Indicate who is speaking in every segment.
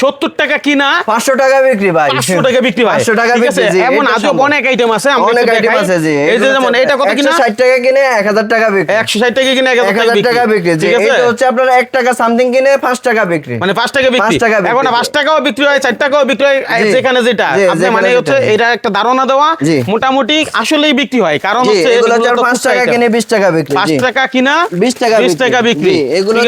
Speaker 1: সত্তর টাকা কিনা?
Speaker 2: পাঁচশো টাকা বিক্রি ভাই।
Speaker 1: পাঁচশো টাকা বিক্রি
Speaker 2: পাঁচশো টাকা বিক্রি
Speaker 1: এমন
Speaker 2: সম্ভব।
Speaker 1: অনেক আইটেম আছে
Speaker 2: অনেক আইটেম আছে জি
Speaker 1: এই যে যেমন এটা কত কিনা?
Speaker 2: ষাট টাকা কিনে এক হাজার টাকা বিক্রি।
Speaker 1: একশো ষাট টাকা কিনে এক হাজার
Speaker 2: টাকা বিক্রি জি এটা হচ্ছে আপনার এক টাকা সামথিং কিনে পাঁচ টাকা বিক্রি।
Speaker 1: মানে পাঁচ টাকা বিক্রি।
Speaker 2: টাকা
Speaker 1: এখন পাঁচ টাকাও বিক্রি হয় চার টাকাও বিক্রি হয়। যেখানে যেটা। আপনি মানে হচ্ছে এটা একটা ধারণা দেওয়া মোটামুটি আসলেই বিক্রি হয়। কারণ হচ্ছে
Speaker 2: এগুলো পাঁচ টাকা কিনে বিশ টাকা বিক্রি
Speaker 1: পাঁচ টাকা কিনা
Speaker 2: বিশ টাকা
Speaker 1: বিশ টাকা বিক্রি।
Speaker 2: এগুলো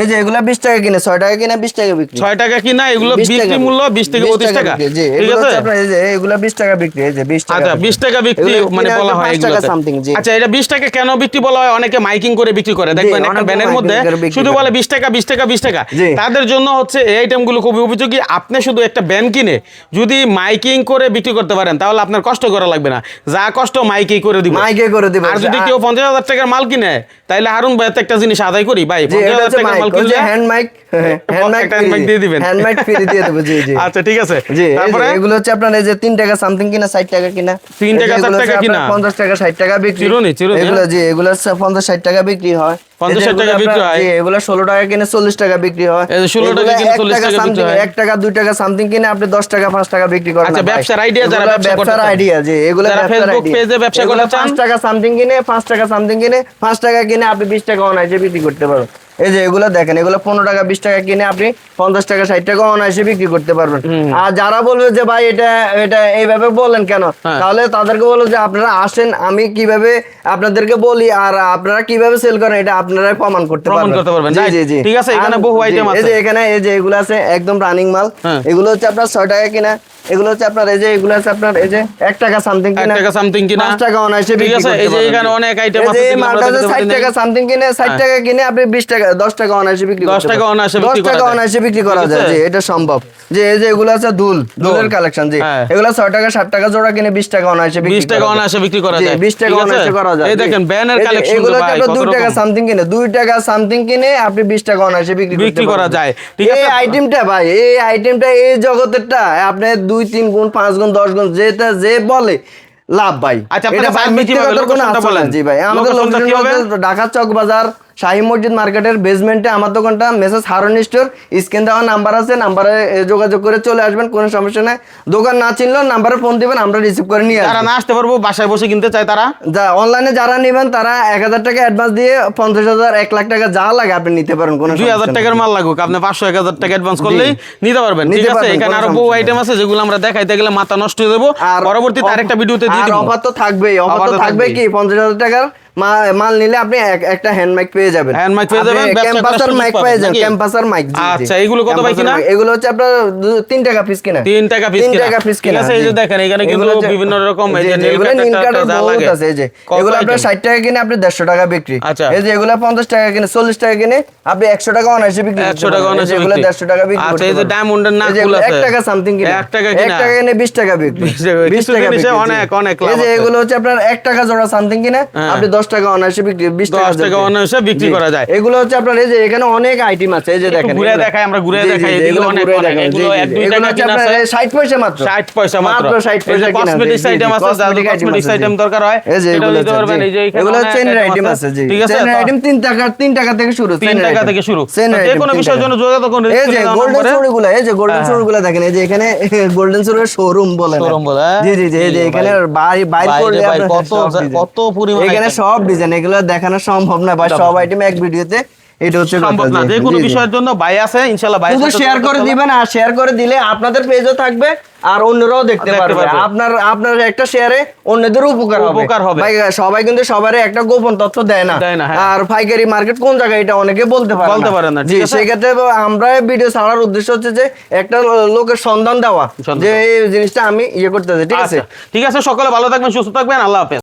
Speaker 2: এই যে এগুলো বিশ টাকা কিনে টাকা কিনে টাকা বিক্রি।
Speaker 1: টাকা কিনা এগুলো বিক্রি মূল্য বিশ থেকে
Speaker 2: 20
Speaker 1: পঁচিশ টাকা
Speaker 2: জি এগুলো আপনার এই যে এগুলো বিশ টাকা বিক্রি এই যে বিশ টাকা
Speaker 1: আচ্ছা টাকা বিক্রি মানে বলা হয়
Speaker 2: জি।
Speaker 1: আচ্ছা এটা বিশ টাকা কেন বিক্রি বলা হয়? অনেকে মাইকিং করে বিক্রি করে। দেখবেন একটা ব্যানের মধ্যে শুধু বলে বিশ টাকা বিশ টাকা বিশ টাকা। তাদের জন্য হচ্ছে এই আইটেমগুলো খুবই উপযোগী। আপনি শুধু একটা ব্যান কিনে যদি মাইকিং করে বিক্রি করতে পারেন তাহলে আপনার কষ্ট করা লাগবে না। যা কষ্ট মাইকিং করে দিব।
Speaker 2: মাইকে করে দিবে।
Speaker 1: আর যদি কেউ পঞ্চাশ হাজার টাকার মাল কিনে তাইলে হারুন ভাই একটা জিনিস আদায় করি। ভাই
Speaker 2: জি
Speaker 1: পঞ্চাশ
Speaker 2: এটা
Speaker 1: হাজার
Speaker 2: হচ্ছে
Speaker 1: টাকার
Speaker 2: যে হ্যান্ড মাইক হ্যান্ড মাইক
Speaker 1: একটা hand mic দিয়ে দিবেন।
Speaker 2: হ্যান্ড মাইক ফ্রি দিয়ে দেবো জি জি।
Speaker 1: আচ্ছা ঠিক আছে।
Speaker 2: জি
Speaker 1: তারপরে?
Speaker 2: এগুলো হচ্ছে আপনার এই যে তিন টাকা সামথিং কিনা ষাট টাকা কিনা।
Speaker 1: তিন টাকা, ষাট
Speaker 2: এগুলো
Speaker 1: টাকা কিনা।
Speaker 2: আপনার পঞ্চাশ টাকা ষাট টাকা বিক্রি।
Speaker 1: চিরুনি, চিরুনি,
Speaker 2: এগুলো জি এগুলো হচ্ছে পঞ্চাশ ষাট টাকা বিক্রি হয়।
Speaker 1: 50 60 টাকা বিক্রি হয়।
Speaker 2: জি, এগুলো ষোলো টাকা কিনে চল্লিশ টাকা বিক্রি হয়।
Speaker 1: 16 টাকা কিনে 40 টাকা বিক্রি হয়।
Speaker 2: এক টাকা দুই টাকা সামথিং কিনে আপনি দশ টাকা পাঁচ টাকা বিক্রি করেন
Speaker 1: আচ্ছা, ব্যবসার idea যারা ব্যবসা করতে
Speaker 2: আইডিয়া জি এগুলো
Speaker 1: ব্যবসা করতে চান।
Speaker 2: টাকা সামথিং কিনে পাঁচ টাকা সামথিং কিনে পাঁচ টাকা কিনে আপনি বিশ টাকা অনায়াসে বিক্রি করতে পারবেন। এই যে এগুলো দেখেন এগুলো পনেরো টাকা বিশ টাকা কিনে আপনি পঞ্চাশ টাকা ষাট টাকা অনায়াসে বিক্রি করতে পারবেন। আর যারা বলবে যে ভাই এটা এটা এইভাবে বলেন কেন?
Speaker 1: হ্যাঁ।
Speaker 2: তাহলে তাদেরকে বলো যে আপনারা আসেন আমি কীভাবে আপনাদেরকে বলি আর আপনারা কীভাবে সেল করেন এটা আপনারা প্রমাণ করতে পারবেন। জি জি জি।
Speaker 1: ঠিক আছে, এখানে বহু
Speaker 2: জি,
Speaker 1: item
Speaker 2: এই যে এখানে এই যে এগুলো আছে একদম রানিং মাল।
Speaker 1: হ্যাঁ।
Speaker 2: এগুলো হচ্ছে আপনার ছয় টাকা কিনা। এগুলো হচ্ছে আপনার এই যে এগুলো হচ্ছে আপনার এই যে এক টাকা সামথিং কিনা
Speaker 1: টাকা something কিনা।
Speaker 2: পাঁচ টাকা অনায়াসে
Speaker 1: ঠিক আছে, এই যে এখানে অনেক
Speaker 2: এই
Speaker 1: আছে
Speaker 2: এই মালটা হচ্ছে 60 টাকা সামথিং কিনে 60
Speaker 1: হ্যাঁ।
Speaker 2: টাকা কিনে আপনি 20 টাকা 10 টাকা অনায়াসে বিক্রি
Speaker 1: 10 টাকা
Speaker 2: 10
Speaker 1: বিক্রি করা
Speaker 2: টাকা
Speaker 1: যায়।
Speaker 2: অনায়াসে বিক্রি করা যায় জি এটা সম্ভব যে এই যে এগুলো আছে দুল দুলের কালেকশন জি
Speaker 1: হ্যাঁ।
Speaker 2: এগুলো 6 টাকা 60 টাকা জোড়া কিনে 20 টাকা অনায়াসে বিক্রি
Speaker 1: 20 টাকা
Speaker 2: যায়।
Speaker 1: বিক্রি করা
Speaker 2: জি,
Speaker 1: যায়।
Speaker 2: 20 টাকা
Speaker 1: আছে?
Speaker 2: করা যায়
Speaker 1: এই দেখেন, ব্যানের তো
Speaker 2: এগুলো
Speaker 1: ভাই,
Speaker 2: 2 টাকা সামথিং কিনে 2 টাকা সামথিং কিনে আপনি 20 টাকা অনায়াসে বিক্রি করতে
Speaker 1: বিক্রি করা যায়। ঠিক
Speaker 2: এই আইটেমটা ভাই এই আইটেমটা এই জগতেরটা আপনি 2 3 গুণ পাঁচ গুণ 10 গুণ যেটা যে বলে লাভ ভাই
Speaker 1: আচ্ছা,
Speaker 2: এটা ভাই
Speaker 1: আমি কি
Speaker 2: মিথ্যে
Speaker 1: বলব?
Speaker 2: কোনো
Speaker 1: বলেন।
Speaker 2: জি ভাই আমাদের ঢাকা চক বাজার শাহী মসজিদ মার্কেটের বেসমেন্টে আমার দোকানটা মেসেজ হারন স্টোর স্ক্রিন দেওয়া নাম্বার আছে নাম্বারে যোগাযোগ করে চলে আসবেন কোনো সমস্যা নেই। দোকান না চিনলেও নাম্বারে ফোন দিবেন আমরা রিসিভ করে নিয়ে আসব।
Speaker 1: না আসতে পারব বাসায় বসে কিনতে চায় তারা?
Speaker 2: যা অনলাইনে যারা নেবেন তারা এক হাজার টাকা অ্যাডভান্স দিয়ে পঞ্চাশ হাজার এক লাখ টাকা যা লাগে আপনি নিতে পারেন কোনো
Speaker 1: দুই হাজার টাকার মাল লাগুক আপনি পাঁচশো এক হাজার টাকা অ্যাডভান্স করলেই নিতে পারবেন ঠিক আছে? এখানে আরও বহু আইটেম আছে যেগুলো আমরা দেখাইতে গেলে মাথা নষ্ট হয়ে যাব।
Speaker 2: আর
Speaker 1: পরবর্তীতে আরেকটা ভিডিওতে দিয়ে দিব।
Speaker 2: অফার তো থাকবেই অফার তো থাকবে। কি? পঞ্চাশ হাজার টাকার মাল নিলে আপনি একটা হ্যান্ড মাইক পেয়ে যাবেন
Speaker 1: Hand mic পেয়ে যাবেন,
Speaker 2: ক্যাম্পাসার মাইক পেয়ে যাবেন ক্যাম্পাসার মাইক
Speaker 1: আচ্ছা, এগুলো কত ভাই কিনা?
Speaker 2: এগুলো হচ্ছে আপনার দু- তিন টাকা পিস কিনা
Speaker 1: তিন টাকা piece
Speaker 2: তিন
Speaker 1: কিনা।
Speaker 2: টাকা পিস কিনা
Speaker 1: আছে, এই যে দেখেন, এখানে কিন্তু বিভিন্ন রকম এই যে nail টাটার যা লাগে।
Speaker 2: আছে, এই যে। এগুলো আপনার
Speaker 1: item?
Speaker 2: ষাট টাকা কিনে আপনি দেড়শো টাকা বিক্রি
Speaker 1: আচ্ছা।
Speaker 2: এই যে এগুলো পঞ্চাশ টাকা কিনে চল্লিশ টাকা কিনে আপনি একশো টাকা অনায়াসে বিক্রি করতে
Speaker 1: 100 টাকা অনায়াসে
Speaker 2: এগুলো
Speaker 1: বিক্রি।
Speaker 2: দেড়শো টাকা বিক্রি
Speaker 1: আচ্ছা, এই যে
Speaker 2: যে
Speaker 1: নাকগুলো
Speaker 2: এগুলো এক টাকা সামথিং কিনে
Speaker 1: এক টাকা
Speaker 2: এক
Speaker 1: কিনা।
Speaker 2: টাকা কিনে বিশ টাকা বিক্রি
Speaker 1: বিশ টাকা,
Speaker 2: বিশ
Speaker 1: কিছু
Speaker 2: টাকা বিক্রি,
Speaker 1: অনেক, অনেক লাভ
Speaker 2: এই যে এগুলো হচ্ছে আপনার এক টাকা জোড়া সামথিং কিনে
Speaker 1: হ্যাঁ।
Speaker 2: আপনি দশ টাকা অনায়াসে বিক্রি বিশ টাকা
Speaker 1: 10 টাকা
Speaker 2: বিক্রি।
Speaker 1: অনায়াসে বিক্রি করা যায়।
Speaker 2: এগুলো হচ্ছে আপনার এই যে এখানে অনেক আইটেম আছে এই যে দেখেন
Speaker 1: ঘুরে দেখাই, আমরা ঘুরে দেখাই,
Speaker 2: এগুলো
Speaker 1: অনেক, এগুলো এক দুই টাকা
Speaker 2: হচ্ছে
Speaker 1: কিনা
Speaker 2: আপনার 60 পয়সা মাত্র
Speaker 1: 60 পয়সা মাত্র
Speaker 2: মাত্র 60 পয়সা জি,
Speaker 1: item আছে, যাদের
Speaker 2: জি।
Speaker 1: item দরকার হয়,
Speaker 2: এই যে এগুলো
Speaker 1: নিতে পারবেন। এই যে
Speaker 2: এগুলো
Speaker 1: item
Speaker 2: আইটেম
Speaker 1: আছে।
Speaker 2: জি
Speaker 1: ঠিক আছে?
Speaker 2: চেনের
Speaker 1: তো-
Speaker 2: আইটেম তিন টাকা তিন টাকা থেকে শুরু
Speaker 1: তিন
Speaker 2: চেনের
Speaker 1: টাকা থেকে শুরু যে কোনো বিষয়ের জন্য যোগাযোগ করুন
Speaker 2: এই যে গোল্ডেন চুড়িগুলো এই যে গোল্ডেন
Speaker 1: হ্যাঁ।
Speaker 2: চুড়িগুলো দেখেন এই যে এখানে গোল্ডেন চুড়ির শোরুম বলে।
Speaker 1: Showroom বলে, হ্যাঁ?
Speaker 2: জি জি জি এই যে এখানে। বাইরে বাইরে করলে
Speaker 1: কত
Speaker 2: সব
Speaker 1: কত পরিমাণ
Speaker 2: এখানে
Speaker 1: item।
Speaker 2: সব ডিজাইন এগুলো দেখানো সম্ভব না বা সব আইটেম এক ভিডিওতে এটা হচ্ছে
Speaker 1: সম্ভব না যে কোনো। বিষয়ের জন্য ভাই আছে ইনশাআল্লাহ
Speaker 2: শুধু শেয়ার করে দিবেন আর শেয়ার করে দিলে আপনাদের পেজও থাকবে আর অন্যরাও দেখতে পারবে। আপনার আপনার একটা শেয়ারে অন্যদের উপকার হবে।
Speaker 1: উপকার হবে।
Speaker 2: ভাই সবাই কিন্তু সবারই একটা গোপন তথ্য দেয় না।
Speaker 1: হ্যাঁ।
Speaker 2: আর পাইকারি মার্কেট কোন জায়গায় এটা অনেকে বলতে পারে
Speaker 1: বলতে পারে না,
Speaker 2: জি সেক্ষেত্রে আমরা ভিডিও ছাড়ার উদ্দেশ্য হচ্ছে যে একটা লোকের সন্ধান দেওয়া। যে এই জিনিসটা আমি ইয়ে করতে চাই ঠিক আছে?
Speaker 1: আচ্ছা ঠিক আছে সকলে ভালো থাকবেন সুস্থ থাকবেন আল্লাহ হাফেজ।